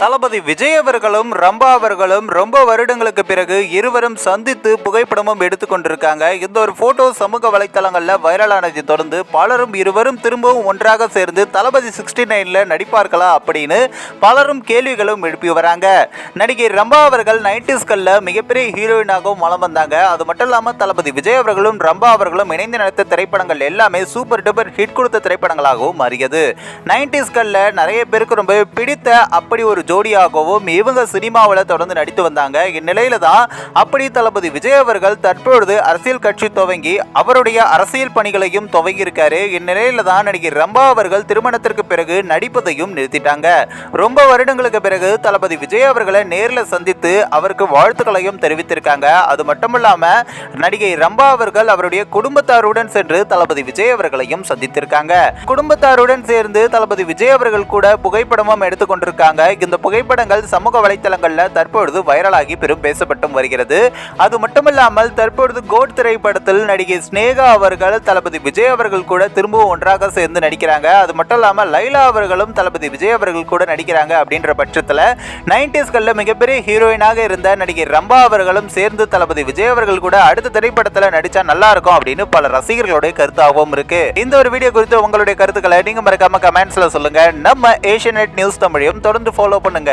தளபதி விஜய் அவர்களும் ரம்பா அவர்களும் ரொம்ப வருடங்களுக்கு பிறகு இருவரும் சந்தித்து புகைப்படமும் எடுத்துக்கொண்டிருக்காங்க இந்த ஒரு போட்டோ சமூக வலைத்தளங்களில் வைரலானதை தொடர்ந்து பலரும் இருவரும் திரும்பவும் ஒன்றாக சேர்ந்து தளபதி சிக்ஸ்டி நைனில் நடிப்பார்களா அப்படின்னு பலரும் கேள்விகளும் எழுப்பி வராங்க. நடிகை ரம்பா அவர்கள் நைன்டிஸ்களில் மிகப்பெரிய ஹீரோயினாகவும் வளம் வந்தாங்க. அது மட்டும் இல்லாமல் தளபதி விஜய் அவர்களும் ரம்பா அவர்களும் இணைந்து நடத்த திரைப்படங்கள் எல்லாமே சூப்பர் டூப்பர் ஹிட் கொடுத்த திரைப்படங்களாகவும் மாறியது. நைன்டிஸ்களில் நிறைய பேருக்கு ரொம்ப பிடித்த அப்படி ஒரு ஜோடியாகவும் இவங்க சினிமாவில் தொடர்ந்து நடித்து வந்தாங்க. இந்நிலையில தான் அப்படி தளபதி விஜய் அவர்கள் தற்பொழுது அரசியல் கட்சி துவங்கி அவருடைய அரசியல் பணிகளையும் துவங்கி இருக்காரு இந்நிலையில தான் நடிகர் ரம்பா அவர்கள் திருமணத்திற்கு பிறகு நடிப்பதையும் நிறுத்திட்டாங்க. ரொம்ப வருடங்களுக்கு பிறகு தளபதி விஜய் அவர்களை நேரில் சந்தித்து அவருக்கு வாழ்த்துக்களையும் தெரிவித்திருக்காங்க. அது மட்டுமல்லாம நடிகை ரம்பா அவர்கள் அவருடைய குடும்பத்தாருடன் சென்று தளபதி விஜய் அவர்களையும் சந்தித்திருக்காங்க. குடும்பத்தாருடன் சேர்ந்து தளபதி விஜய் அவர்கள் கூட புகைப்படமும் எடுத்துக்கொண்டிருக்காங்க. இந்த புகைப்படங்கள் சமூக வலைத்தளங்களில் தற்பொழுது வைரலாகி பெரும் பேசப்பட்டும் வருகிறது. அது மட்டுமில்லாமல் தற்பொழுது கோட் திரைப்படத்தில் நடிகை ஸ்னேகா அவர்கள் தளபதி விஜய் அவர்கள் கூட திரும்பவும் ஒன்றாக சேர்ந்து நடிக்கிறாங்க. அது மட்டும் இல்லாமல் லைலா அவர்களும் தளபதி விஜய் அவர்கள் கூட நடிக்கிறாங்க அப்படின்ற பட்சத்தில் நைன்டிஸ்களில் மிகப்பெரிய ஹீரோயினாக இருந்த நடிகை ரம்பா அவர்களும் சேர்ந்து தளபதி விஜய் அவர்கள் கூட அடுத்த திரைப்படத்தில் நடித்தா நல்லா இருக்கும் அப்படின்னு பல ரசிகர்களுடைய கருத்தாகவும் இருக்கு. இந்த ஒரு வீடியோ குறித்து உங்களுடைய கருத்துக்களை நீங்க மறக்காம கமெண்ட்ஸ்ல சொல்லுங்க. நம்ம ஏஷியநெட் நியூஸ் தமிழையும் தொடர்ந்து ஃபாலோ பண்ணுங்க.